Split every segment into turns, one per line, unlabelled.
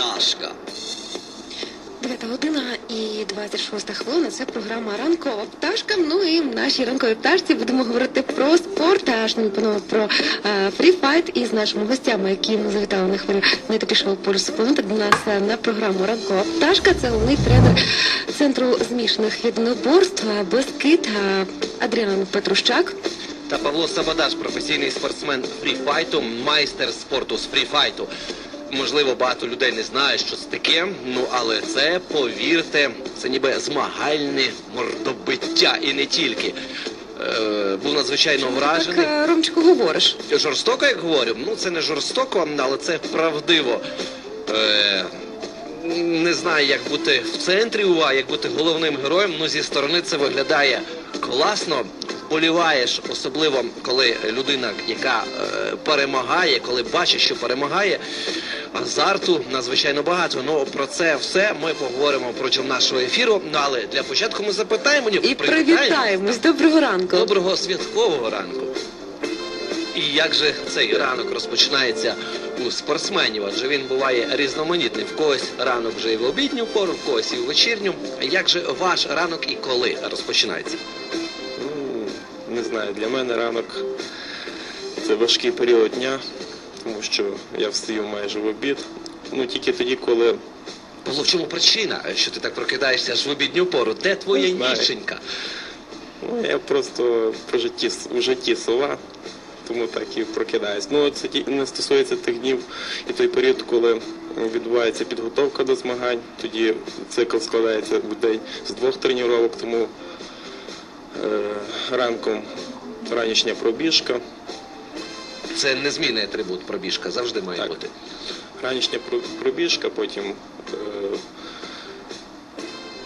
пташка.
9 година і 26 хвилина. Це програма ранкова пташка. Ну і в нашій ранковій пташці будемо говорити про спорт, а аж не панове про е, фріфайт із нашими гостями, які ми завітали на хвилю найтопішого полюсу планети до нас е, на програму Ранкова пташка. Це головний тренер центру змішаних єдиноборств е, Бескид е, Адріан Петрущак.
Та Павло Сабадаш, професійний спортсмен фріфайту, майстер спорту з фріфайту. Можливо, багато людей не знає, що це таке. Ну але це, повірте, це ніби змагальне мордобиття і не тільки. Е, був надзвичайно
Так,
вражений.
е, Ромчику, говориш.
Жорстоко, як говорю, ну це не жорстоко, але це правдиво. Е, не знаю, як бути в центрі уваги, як бути головним героєм. Ну зі сторони це виглядає класно. Боліваєш, особливо коли людина, яка е, перемагає, коли бачиш, що перемагає, азарту надзвичайно багато. Ну про це все ми поговоримо протягом нашого ефіру. Ну але для початку ми запитаємо
І привітаємось. Доброго ранку.
Доброго святкового ранку. І як же цей ранок розпочинається у спортсменів? Адже він буває різноманітний. В когось ранок вже і в обідню пору, в когось і в вечірню. Як же ваш ранок і коли розпочинається?
Ну, не знаю, для мене ранок це важкий період дня, тому що я встаю майже в обід. Ну тільки тоді, коли
Павло, в чому причина, що ти так прокидаєшся аж в обідню пору? Де твоя
Не знаю.
ніженька?
ну, я просто по житті, в житті сова, тому так і прокидаюсь. Ну це ті- не стосується тих днів і той період, коли відбувається підготовка до змагань. Тоді цикл складається в день з двох тренувань, тому е, ранком ранішня пробіжка.
Це незмінний атрибут пробіжка, завжди має
Так.
бути.
Ранішня пробіжка, потім е,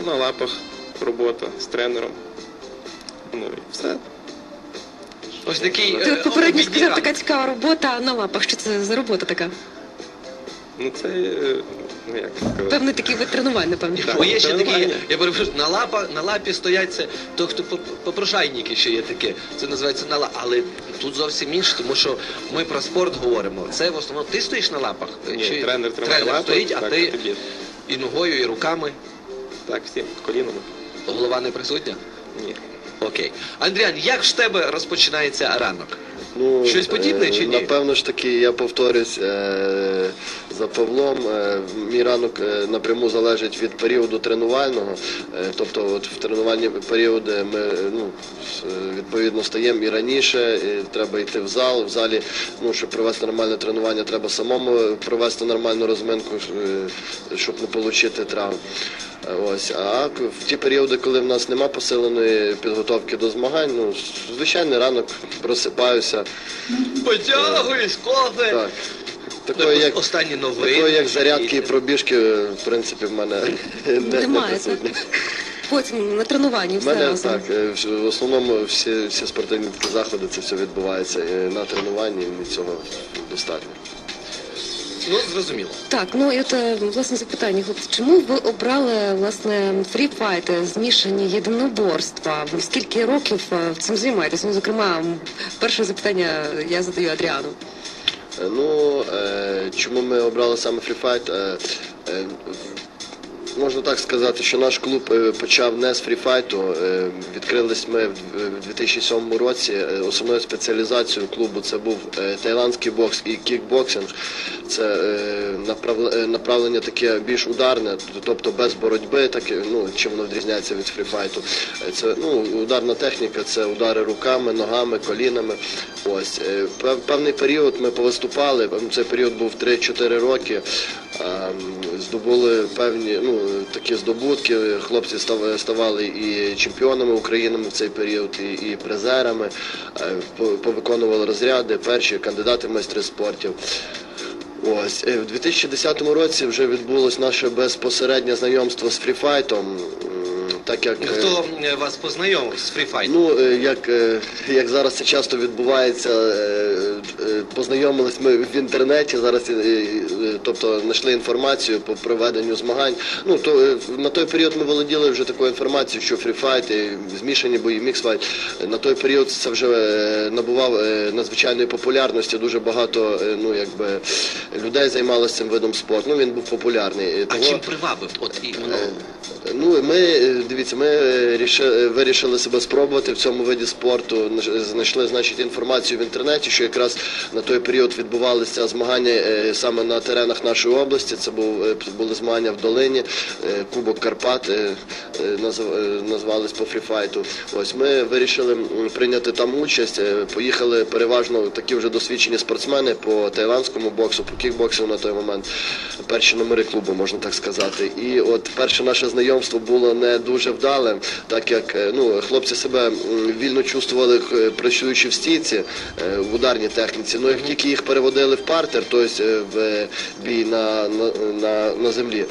на лапах робота з тренером. Ну і все.
Ось такий
Ти
е,
от попередньо сказав, така цікава робота на лапах. Що це за робота така?
Ну це е, ну як сказати.
Певний такий вид тренувань, напевно.
Так.
Бо є ще такі,
тренування.
я перепрошую, на лапа, на лапі стоять це, то хто поп- попрошайники ще є таке. Це називається на лапі. Але тут зовсім інше, тому що ми про спорт говоримо. Це в основному ти стоїш на лапах?
Ні, тренер тримає
тренер
лапи,
стоїть, а
так,
ти
тоді.
і ногою, і руками.
Так, всім колінами.
Голова не присутня?
Ні.
Окей. Андріан, як ж в тебе розпочинається ранок?
Ну,
Щось подібне
е,
чи ні?
Напевно ж таки, я повторюсь е, за Павлом. Е, мій ранок е, напряму залежить від періоду тренувального. Е, тобто, от в тренувальні періоди ми е, ну, е, відповідно стаємо і раніше, і треба йти в зал. В залі, ну, щоб провести нормальне тренування, треба самому провести нормальну розминку, е, щоб не отримати травм. Ось, а в ті періоди, коли в нас нема посиленої підготовки до змагань, ну звичайний ранок просипаюся.
Потягуєш, кофе.
Так. Такої, як,
Останні новини.
такої, як зарядки і пробіжки, в принципі, в мене не, не
Немає,
присутні.
Потім на тренуванні
В
все
мене
разом.
так, е, в- в основному всі, всі спортивні такі заходи, це все відбувається е, на тренуванні, і цього достатньо.
Ну, зрозуміло.
Так, ну і от е, власне запитання, хлопці, чому ви обрали власне фріфайти, змішані єдиноборства? Скільки років е, цим займаєтесь? Ну, зокрема, м, перше запитання я задаю Адріану.
Е, Ну, е, чому ми обрали саме фріфайт? Е, е, Можна так сказати, що наш клуб е, почав не з фріфайту. Відкрились ми в 2007 році. Е, Основною спеціалізацією клубу це був е, тайландський бокс і кікбоксинг. Це направле- направлення таке більш ударне, тобто без боротьби, таке, ну, чим воно відрізняється від фріфайту. Це ну, ударна техніка, це удари руками, ногами, колінами. Ось певний період ми повиступали. Цей період був 3-4 роки. Ем, Здобули певні ну, такі здобутки. Хлопці ставали і чемпіонами України в цей період, і, і призерами, Е, повиконували розряди, перші кандидати в майстри спортів. Ось е, в 2010 році вже відбулось наше безпосереднє знайомство з фріфайтом. Так як е,
Хто е, вас познайомив з фріфайт?
Ну, е, як, як зараз це часто відбувається, познайомились ми в інтернеті, зараз, тобто знайшли інформацію по проведенню змагань. Ну, то, на той період ми володіли вже такою інформацією, що фріфайт, і змішані бої, міксфайт. На той період це вже набував надзвичайної популярності. Дуже багато ну, якби, людей займалося цим видом спорту. Ну, він був популярний.
А
того-
чим привабив? От іменно
Ну, ми е, дивіться, ми е, ріши- вирішили себе спробувати в цьому виді спорту. Знайшли значить інформацію в інтернеті, що якраз на той період відбувалися змагання е, саме на теренах нашої області. Це е, були змагання в долині, е, Кубок Карпат е, е, назв- е, назвались по фріфайту. Ось ми вирішили прийняти там участь. Е, Поїхали переважно такі вже досвідчені спортсмени по тайландському боксу, по кікбоксу на той момент. Перші номери клубу, можна так сказати. І от перше наше знайомство було не дуже вдалим, так як е, ну, хлопці себе вільно чувствували, е, працюючи в стійці е, в ударній техніці. Ну як тільки їх переводили в партер, тобто в бій на, на, на, на землі,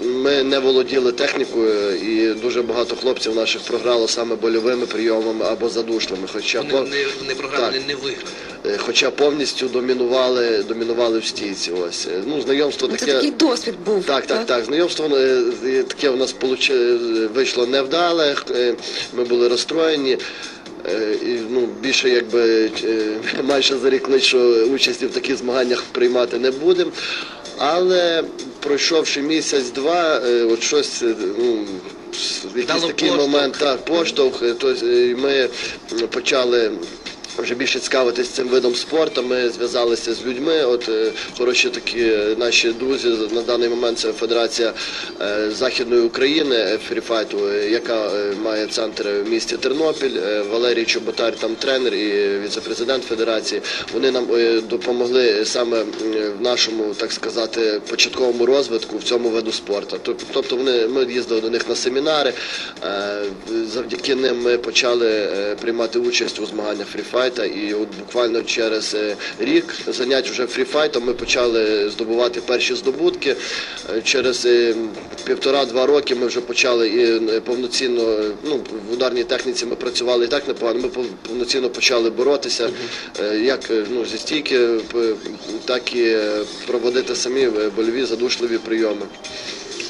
ми не володіли технікою, і дуже багато хлопців наших програло саме больовими прийомами або задушливими. Хоча
не, не, не програми,
Так.
не, виграли.
хоча повністю домінували, домінували в стійці. Ось ну знайомство
Ну, Це такий досвід був.
Так, так, так. Знайомство е, у нас вийшло невдале. е, Ми були розстроєні. е, І, ну, більше якби е, майже зарікли, що участі в таких змаганнях приймати не будемо. Але пройшовши місяць-два, от щось, ну, якийсь
Дало
такий
поштовх.
момент, так, поштовх, то ми почали. Вже більше цікавитись цим видом спорту. Ми зв'язалися з людьми. От е, хороші такі е, наші друзі на даний момент це Федерація е, Західної України фріфайту, яка має центр в місті Тернопіль. Валерій Чоботар, там тренер і віце-президент Федерації. Вони нам допомогли саме в нашому, так сказати, початковому розвитку в цьому виду спорту. Тоб- Тобто вони ми їздили до них на семінари. Завдяки ним ми почали приймати участь у змаганнях фріфайта. І от буквально через е, рік занять вже фріфайтом ми почали здобувати перші здобутки. Е, Через е, півтора-два роки ми вже почали і повноцінно, ну в ударній техніці ми працювали і так непогано. Ми повноцінно почали боротися, як ну, зі стійки, так і проводити самі больові задушливі прийоми.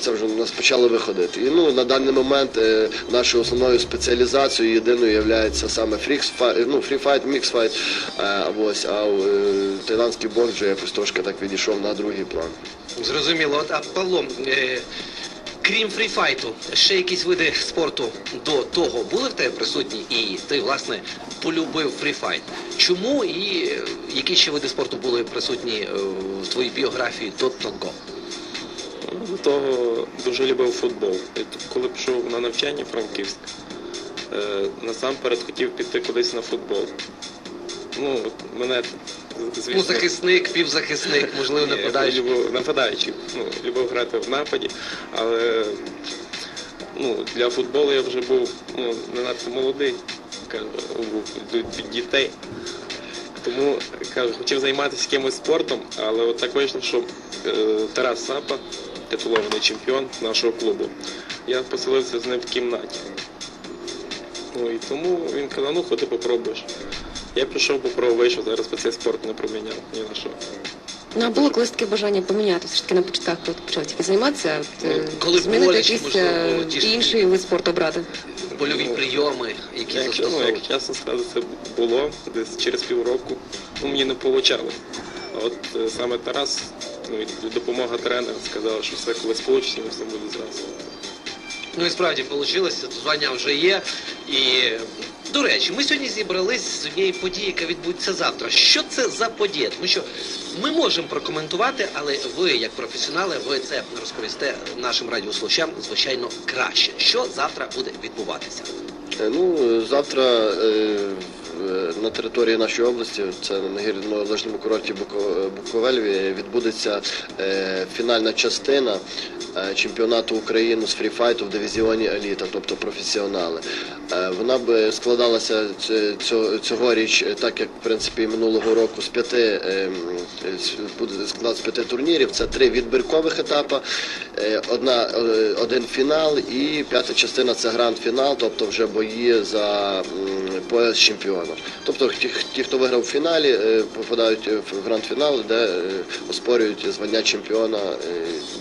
Це вже нас почало виходити. І ну на даний момент е, нашою основною спеціалізацією єдиною є саме фріксфайт, ну фріфайт, міксфайт. Е, ось, а е, тайландський бокс вже якось трошки так відійшов на другий план.
Зрозуміло. От, а Павло, е, крім фріфайту, ще якісь види спорту до того були в тебе присутні, і ти, власне, полюбив фріфайт. Чому і е, які ще види спорту були присутні е, в твоїй біографії до того?
До того дуже любив футбол. І коли пішов на навчання Франківськ, е, насамперед хотів піти кудись на футбол. Ну, мене, звісно,
Ну, захисник, півзахисник, можливо, нападаючий.
любив- нападаючий. Ну, любив грати в нападі, але ну, для футболу я вже був ну, не надто молодий, кажу, від дітей. Тому кажу, хотів займатися якимось спортом, але от так вийшло, що е, Тарас Сапа, титулований чемпіон нашого клубу, я поселився з ним в кімнаті. Ну і тому він казав, ну ходи попробуєш. Я пішов, попробував, вийшов, зараз би цей спорт не проміняв ні на що.
Ну, а було колись таке бажання поміняти, все ж таки на початках, коли ти почав тільки займатися, е,
Ну, коли
змінити
боляче,
якийсь
можливо,
е,
було ті ж-
інший вид спорту обрати.
Польові прийоми, які
Якщо, ну,
застосовують.
як чесно сказати, це було десь через півроку. Ну, мені не вийшло. А от е, саме Тарас, ну, і допомога тренера, сказав, що все колись вийде, все буде зразу.
Ну і справді вийшло, звання вже є. І до речі, ми сьогодні зібрались з однієї події, яка відбудеться завтра. Що це за подія? Тому що ми можемо прокоментувати, але ви, як професіонали, ви це розповісте нашим радіослухачам, звичайно, краще. Що завтра буде відбуватися?
Е, Ну, завтра е, на території нашої області, це на гірнолижному курорті Буко- Буковель, відбудеться е, фінальна частина е, чемпіонату України з фріфайту в дивізіоні еліта, тобто професіонали. Е, Вона б складалася цьогоріч, так як в принципі минулого року, з п'яти буде з п'яти турнірів. Це три відбіркових етапи, одна один фінал і п'ята частина це гранд-фінал, тобто вже бої за пояс чемпіона. Тобто ті, хто виграв в фіналі, е, попадають в гранд-фінал, де е, оспорюють звання чемпіона, е,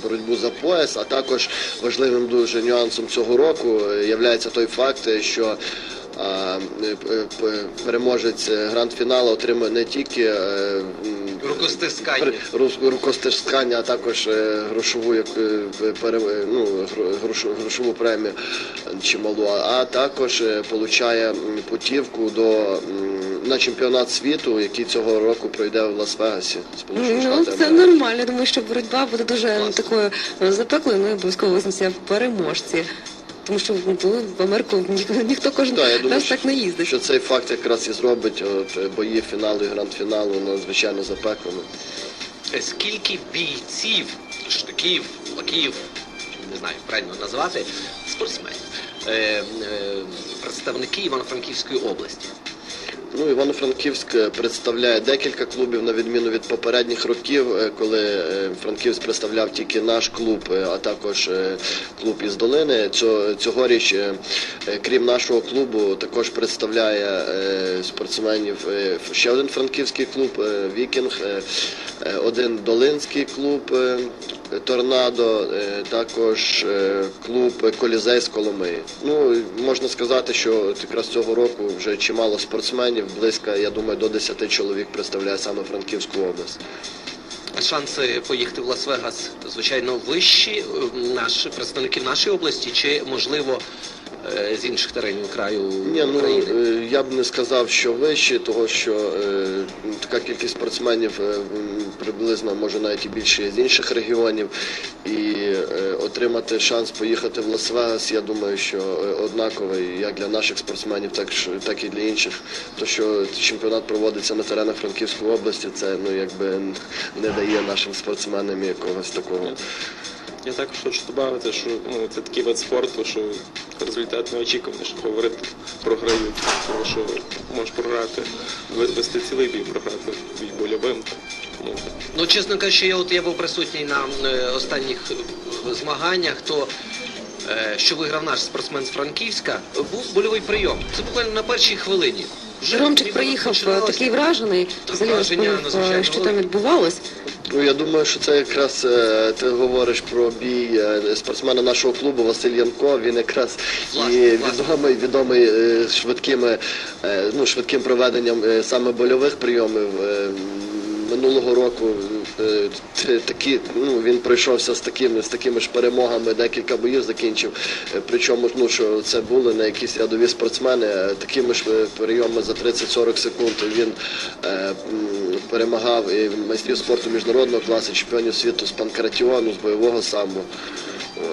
боротьбу за пояс. А також важливим дуже нюансом цього року є той факт, е, що е, переможець е, гранд-фіналу отримує не тільки е,
Рукостискання.
Рукостискання, а також е, грошову як, е, пере- е, ну, грошову премію чималу, а також е, получає путівку до на чемпіонат світу, який цього року пройде в Лас-Вегасі.
Ну, це нормально. Думаю, що боротьба буде дуже
Клас.
такою е, запеклою, ну і обов'язково в переможці. Тому що ну, в Америку ні, ніхто кожен
да, я думаю,
раз
що-
так не їздить.
Що цей факт якраз і зробить от, е, бої фіналу і гранд-фіналу надзвичайно запеклими.
Скільки бійців, штиків, лаків, не знаю, як правильно назвати, спортсменів, е, е, представники Івано-Франківської області.
Ну, Івано-Франківськ е, представляє декілька клубів, на відміну від попередніх років, е, коли е, Франківськ представляв тільки наш клуб, а також клуб із долини. Цьогоріч, крім нашого клубу, також представляє спортсменів ще один франківський клуб Вікінг, один долинський клуб. Торнадо, е, також е, клуб Колізей з Коломиї. Ну можна сказати, що якраз цього року вже чимало спортсменів, близько, я думаю, до 10 чоловік представляє саме Франківську область.
Шанси поїхати в Лас-Вегас, звичайно, вищі е, наші представників нашої області, чи можливо з інших теренів краю
Ні, ну
України?
е, я б не сказав, що вищі, того що е, така кількість спортсменів е, приблизно може навіть і більше з інших регіонів. І е, отримати шанс поїхати в Лас-Вегас, я думаю, що е, однаковий як для наших спортсменів, так так і для інших. То що чемпіонат проводиться на теренах Франківської області, це ну якби не дає нашим спортсменам якогось такого.
Я також хочу додати, що ну, це такий вид спорту, що результат не очікуваний, що фаворити програють. Тому що можеш програти, вести цілий бій, програти бій больовим. Тому
Ну, чесно кажучи, я от я був присутній на е, останніх е, змаганнях, то е, що виграв наш спортсмен з Франківська, був больовий прийом. Це буквально на першій хвилині.
Ромчик приїхав е, такий вражений, взагалі розповів, е, що там відбувалось.
Ну я думаю, що це якраз е, ти говориш про бій спортсмена нашого клубу Василь Янко. Він якраз і відомий відомий швидкими, ну швидким проведенням саме больових прийомів. Е, Минулого року е, такі, ну, він пройшовся з такими, з такими ж перемогами, декілька боїв закінчив. Е, Причому ну, що це були не якісь рядові спортсмени, такими ж е, прийомами за 30-40 секунд він е, перемагав і майстрів спорту міжнародного класу, чемпіонів світу з панкратіону, з бойового самбо.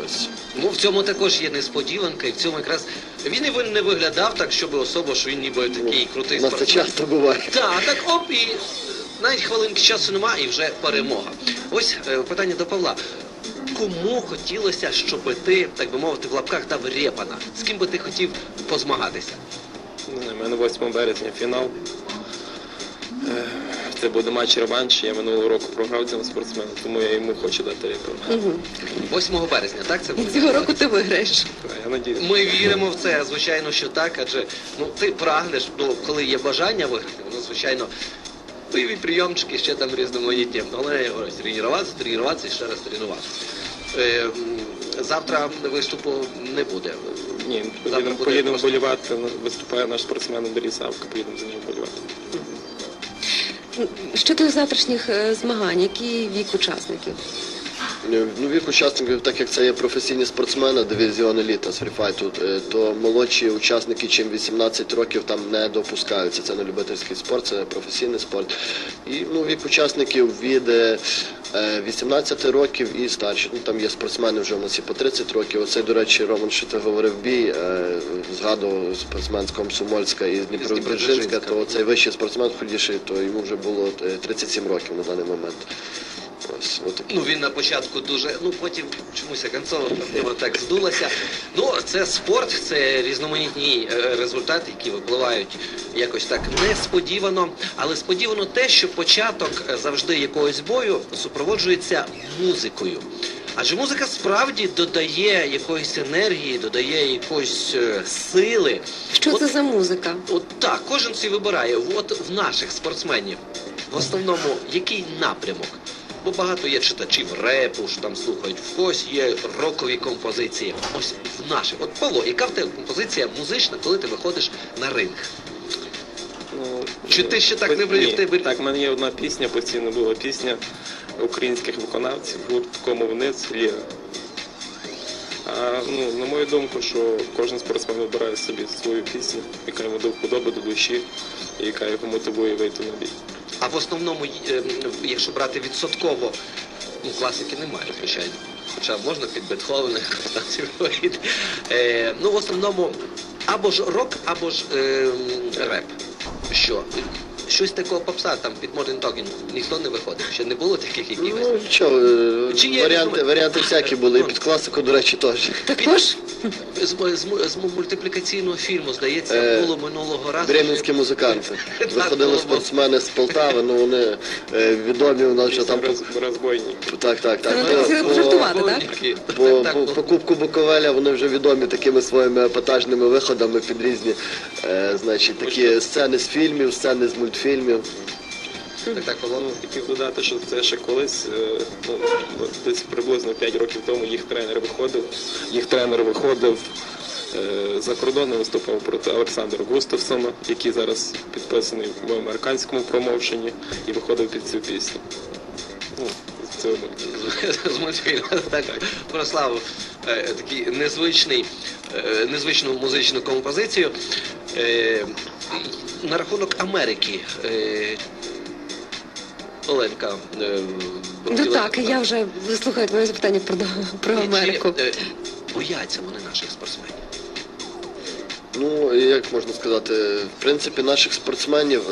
Ось.
Ну, в цьому також є несподіванка, і в цьому якраз він і не виглядав так, щоб особо, що він ніби такий крутий
У нас це часто буває.
Так, так оп, і навіть хвилинки часу немає, і вже перемога. Ось е, питання до Павла. Кому хотілося, щоб ти, так би мовити, в лапках дав репана? З ким би ти хотів позмагатися?
у мене 8 березня фінал. Е, Це буде матч реванш. Я минулого року програв цьому спортсмену, тому я йому хочу дати рекорд.
8 березня, так це буде?
цього року ти виграєш.
Я надіюсь.
Ми віримо в це, звичайно, що так, адже ну ти прагнеш, ну коли є бажання виграти, воно звичайно. Бойові прийомчики, ще там різноманітні. Але я говорю, тренуватися, тренуватися і ще раз тренуватися. Е, завтра виступу не буде.
Ні,
Завтра
поїдемо,
буде
поїдемо
просто-
болівати. Виступає наш спортсмен Андрій Савка, поїдемо за нього болівати.
Щодо завтрашніх е, змагань, який вік учасників?
Ну, вік учасників, так як це є професійні спортсмени, дивізіон еліта з фріфайту, е, то молодші учасники, чим 18 років, там не допускаються. Це не любительський спорт, це професійний спорт. І ну, вік учасників від е, е, 18 років і старші. Ну, там є спортсмени вже в нас і по 30 років. Оцей, до речі, Роман, що ти говорив бій, е, згадував спортсмен з Комсомольська і з Дніпродзержинська. то цей вищий спортсмен худіший, то йому вже було е, 37 років на даний момент. Ось, отакі.
Ну він на початку дуже, ну потім чомусь Канцова так здулася. Ну це спорт, це різноманітні е, результати, які випливають якось так несподівано. Але сподівано те, що початок е, завжди якогось бою супроводжується музикою. Адже музика справді додає якоїсь енергії, додає якоїсь е, сили.
Що
От-
це за музика?
От так, кожен собі вибирає. От в наших спортсменів в основному який напрямок? Бо багато є читачів репу, що там слухають, в когось є рокові композиції. Ось в наших. От Павло, яка в тебе композиція музична, коли ти виходиш на ринг?
Ну,
Чи ти ще так не брив? Тебе-
Так, в мене є одна пісня, постійно була пісня українських виконавців, гурт «Кому вниз Ліга. А, ну, на мою думку, що кожен спортсмен вибирає собі свою пісню, яка йому до вподоби, до душі, і яка його мотивує вийти на бій.
А в основному, е, якщо брати відсотково, ну класики немає, звичайно. Хоча можна під Бетховена. Е, ну, в основному або ж рок, або ж е, реп. Що? Щось такого попса, там під Modern Talking ніхто не виходив. Ще не було таких якихось.
Ну що, е,
Чи є
варіанти, варіанти всякі були, і під класику, до речі, теж.
Також
З, з, з мультиплікаційного фільму, здається,
Е,
було минулого разу.
Бременські музиканти. Виходили спортсмени з Полтави, ну вони е, відомі у нас вже там по-
Роз, розбойник.
так, так, так.
Це
По-
хотіли
по-
пожартувати, так?
По,
Так,
по,
ну.
по Кубку Буковеля вони вже відомі такими своїми епатажними виходами під різні е, значить, такі сцени з фільмів, сцени з мультфільмів.
Так, так,
Ну, хотів додати, що це ще колись, е, ну, десь приблизно 5 років тому їх тренер виходив. Їх тренер виходив е, за кордон і виступав проти Олександра Густавсона, який зараз підписаний в американському промоушені і виходив під цю пісню. Ну, з
мультфільму. Так, прославив е, такий незвичний, незвичну музичну композицію. На рахунок Америки. Е, Оленка. Е,
ну так, я вже слухаю твоє запитання про, про Америку.
е, бояться вони наших спортсменів.
Ну, як можна сказати, в принципі, наших спортсменів,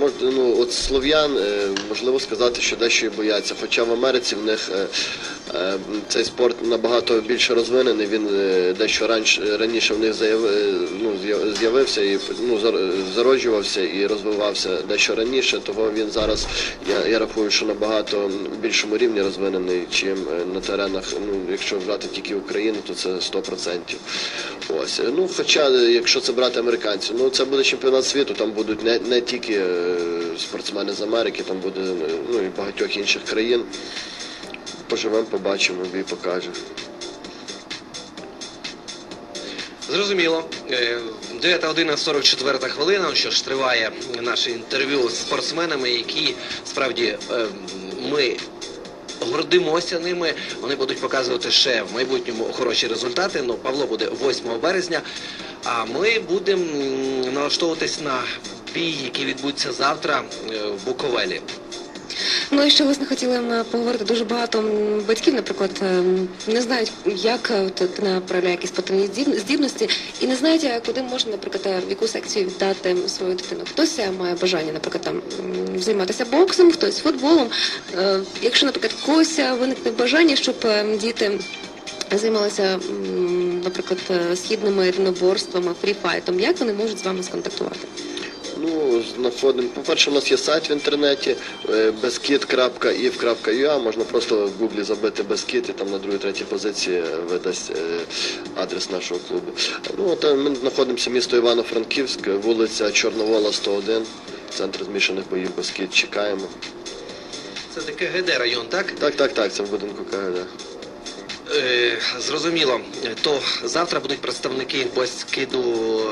мож- ну, от слов'ян, можливо сказати, що дещо і бояться. Хоча в Америці в них цей спорт набагато більше розвинений, він е, дещо раніше, в них е, ну, з'яв- з'явився і ну, зар- зароджувався і розвивався дещо раніше, того він зараз, я, я рахую, що набагато більшому рівні розвинений, чим е, на теренах, ну, якщо брати тільки Україну, то це 100%. Ось. Ну, хоча, е, якщо це брати американців, ну це буде чемпіонат світу, там будуть не, не тільки е, спортсмени з Америки, там буде е, ну, і багатьох інших країн. Поживемо, побачимо, бій покаже.
Зрозуміло. Е, 9 година 44 хвилина. Ну Що ж триває наше інтерв'ю з спортсменами, які справді е, ми гордимося ними. Вони будуть показувати ще в майбутньому хороші результати. Ну, Павло буде 8 березня. А ми будемо налаштовуватись на бій, який відбудеться завтра е, в Буковелі.
Ну і ще власне хотіли поговорити дуже багато батьків, наприклад, ем, не знають, як е, дитина проявляє якісь спортивні здіб- здібності, і не знають, е, куди можна, наприклад, е, в яку секцію віддати свою дитину. Хтось е, має бажання, наприклад, там займатися боксом, хтось футболом. Е, Якщо, наприклад, когось е, виникне бажання, щоб е, діти. Займалися, наприклад, е, східними єдиноборствами, фріфайтом. Як вони можуть з вами сконтактувати?
Ну, знаходимо. По-перше, у нас є сайт в інтернеті е, bezkit.if.ua, можна просто в гуглі забити безкіт і там на другій третій позиції видасть е, адрес нашого клубу. Ну, от, е, ми знаходимося місто Івано-Франківськ, вулиця Чорновола, 101, центр змішаних боїв Безкіт. Чекаємо.
Це таке ГД район, так?
Так, так, так, це в будинку КГД.
Е, зрозуміло. То завтра будуть представники Баскиду.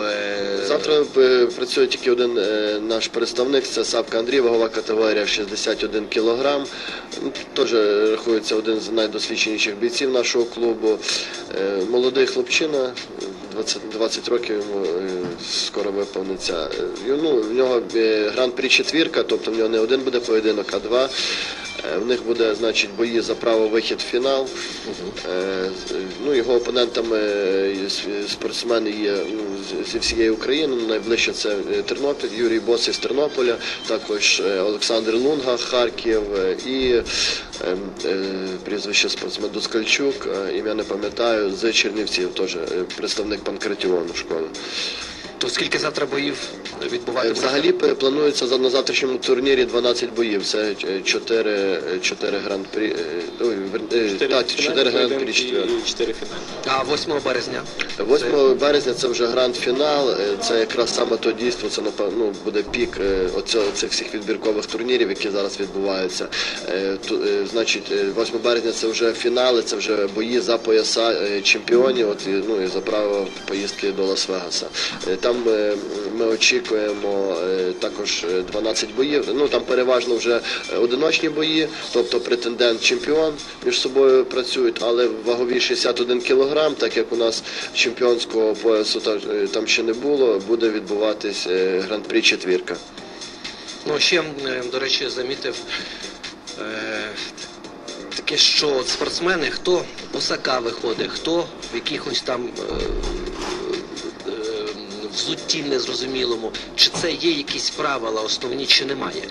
Е,
Завтра е, працює тільки один е, наш представник, це Савка Андрій, вагова категорія 61 кілограм. Ну, Теж рахується один з найдосвідченіших бійців нашого клубу. Молодий хлопчина, 20, 20 років йому скоро виповниться. Ну, в нього гран-прі четвірка, тобто в нього не один буде поєдинок, а два. Е, В них буде, значить, бої за право вихід в фінал. Е, Ну, його опонентами е, спортсмени є ну, зі всієї України. Ну, Найближче це Тернопіль, Юрій Бос із Тернополя, також Олександр Лунга, Харків і е, е, прізвище спортсмен Дускальчук, е, ім'я не пам'ятаю, з Чернівців, теж представник панкратіону школи.
То скільки завтра боїв відбуватиметься?
Взагалі планується за- на завтрашньому турнірі 12 боїв. Це 4, 4 гран-прі. е, ой, вер- е, Так, 4 гран-прі
4 фіналі.
А 8 березня.
8 березня це вже гранд-фінал. е, Це якраз саме то дійство. Це ну, буде пік е, оцього цих всіх відбіркових турнірів, які зараз відбуваються. Е, ту- Значить, е, 8 березня це вже фінали, це вже бої за пояса чемпіонів. От ну і за право поїздки до Лас-Вегаса. Е, Там е, ми очікуємо е, також е, 12 боїв. Ну там переважно вже е, одиночні бої, тобто претендент чемпіон між собою працюють, але в вагові 61 кілограм, так як у нас чемпіонського поясу е, там ще не було, буде відбуватись е, гран-прі четвірка.
Ну, ще, е, до речі, замітив е, таке, що спортсмени, хто босака виходить, хто в якихось там е, е, взутті незрозумілому, чи це є якісь правила основні, чи немає.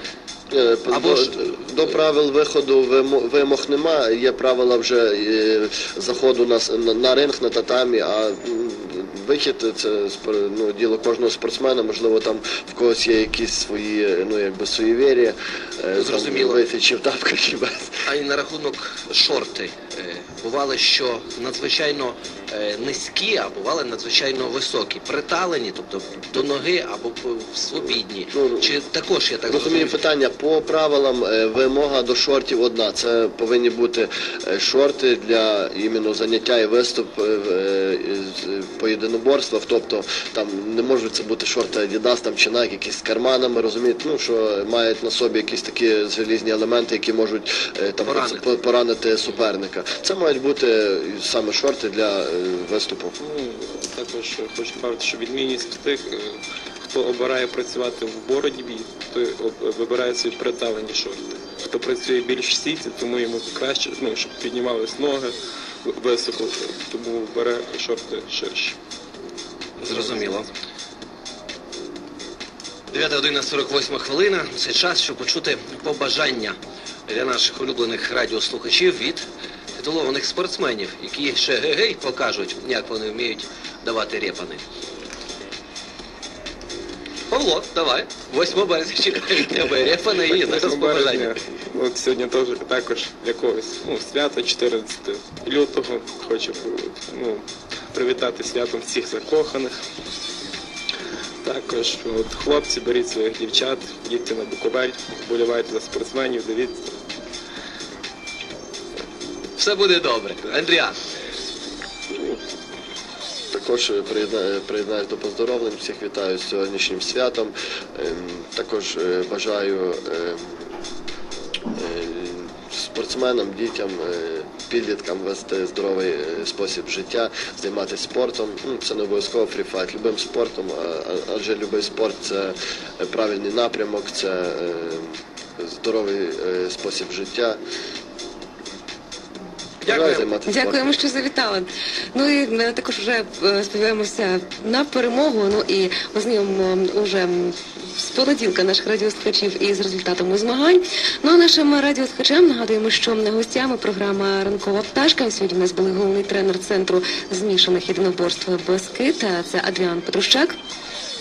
Е,
Або ж-
до правил виходу вимо- вимог немає. Є правила вже е, заходу на, на, на ринг, на татамі, а вихід це спор- ну, діло кожного спортсмена. Можливо, там в когось є якісь свої е, ну, якби суєвірі. е,
Зрозуміло.
Там, вийти чи в тапках, чи без.
А й на рахунок шорти. Е, Бували, що надзвичайно е, низькі, а бували надзвичайно високі, приталені, тобто до ноги або свобідні.
Ну,
Чи також я так
Розумію питання. По правилам е, вимога до шортів одна. Це повинні бути е, шорти для іменно заняття і виступ е, єдиноборствах. Тобто там не можуть це бути шорти Adidas там, чи Nike, якісь з карманами, розумієте, ну що мають на собі якісь такі залізні елементи, які можуть е, там
Поранити.
по- поранити суперника. Це мають бути е, саме шорти для е, виступу.
Ну, також хочу бавити, що відмінність тих, хто обирає працювати в боротьбі, той вибирає собі приталені шорти. Хто працює більш в сіті, тому йому краще, ну, щоб піднімались ноги високо, тому бере шорти ширші.
Зрозуміло. 9 година 48 хвилина. Це час, щоб почути побажання для наших улюблених радіослухачів від титулованих спортсменів, які ще гей-гей покажуть, як вони вміють давати репани. Павло, давай. 8 березня чекаю від тебе репани і зараз побажання.
от сьогодні теж також якогось ну, свята 14 лютого. Хочу ну, привітати святом всіх закоханих. Також от, хлопці, беріть своїх дівчат, їдьте на Буковель, вболівайте за спортсменів, дивіться.
Все буде добре. Андріан.
Також е, приєдна- приєднаюсь до поздоровлень, всіх вітаю з сьогоднішнім святом. Ем, Також е, бажаю ем, е, спортсменам, дітям, е, підліткам вести здоровий е, спосіб життя, займатися спортом. Ну, Це не обов'язково фріфайт, любим спортом, адже любий спорт це е, правильний напрямок, це здоровий спосіб життя.
Дякую.
Дякуємо, що завітали. Ну і ми також вже сподіваємося на перемогу. Ну і ознайомимо уже понеділка наших радіослухачів із результатами змагань. Ну а нашим радіослухачам нагадуємо, що гостями програма Ранкова пташка. Сьогодні у нас були головний тренер центру змішаних єдиноборств Баскита. Це Адріан Петрущак.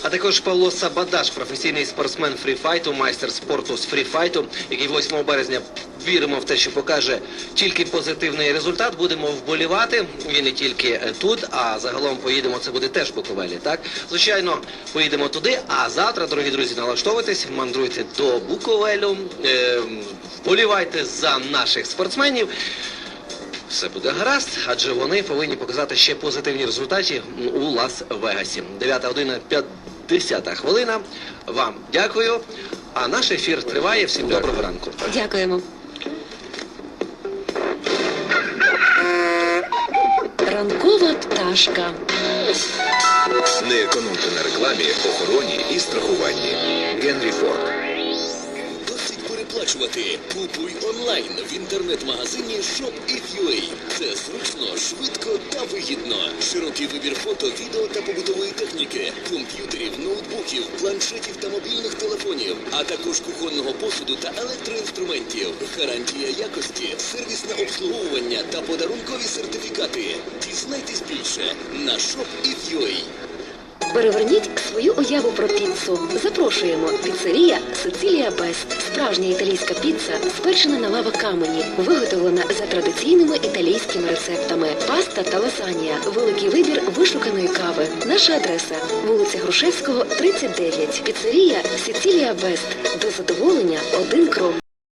А також Павло Сабадаш, професійний спортсмен фріфайту, майстер спорту з фріфайту, який 8 березня віримо в те, що покаже тільки позитивний результат. Будемо вболівати. Він не тільки тут, а загалом поїдемо. Це буде теж Буковелі. Так, звичайно, поїдемо туди. А завтра, дорогі друзі, налаштовуйтесь, мандруйте до Буковелю, е, вболівайте за наших спортсменів. все буде гаразд, адже вони повинні показати ще позитивні результати у Лас-Вегасі. 9 година 50 хвилина. Вам дякую. А наш ефір триває. Всім доброго ранку.
Дякуємо. Ранкова пташка.
Не економте на рекламі, охороні і страхуванні. Генрі Форд.
Досить переплачувати. Купуй онлайн в інтернет-магазині Shop.if.ua. Це зручно, швидко та вигідно. Широкий вибір фото, відео та побутової техніки, комп'ютерів, ноутбуків, планшетів та мобільних телефонів, а також кухонного посуду та електроінструментів. Гарантія якості, сервісне обслуговування та подарункові сертифікати. Дізнайтесь більше на Shop.if.ua.
Переверніть свою уяву про піцу. Запрошуємо. Піцерія Сицилія Бест. Справжня італійська піца, спечена на лава камені, виготовлена за традиційними італійськими рецептами. Паста та лазанія. Великий вибір вишуканої кави. Наша адреса вулиця Грушевського, 39. Піцерія Сицилія Бест. До задоволення один крок.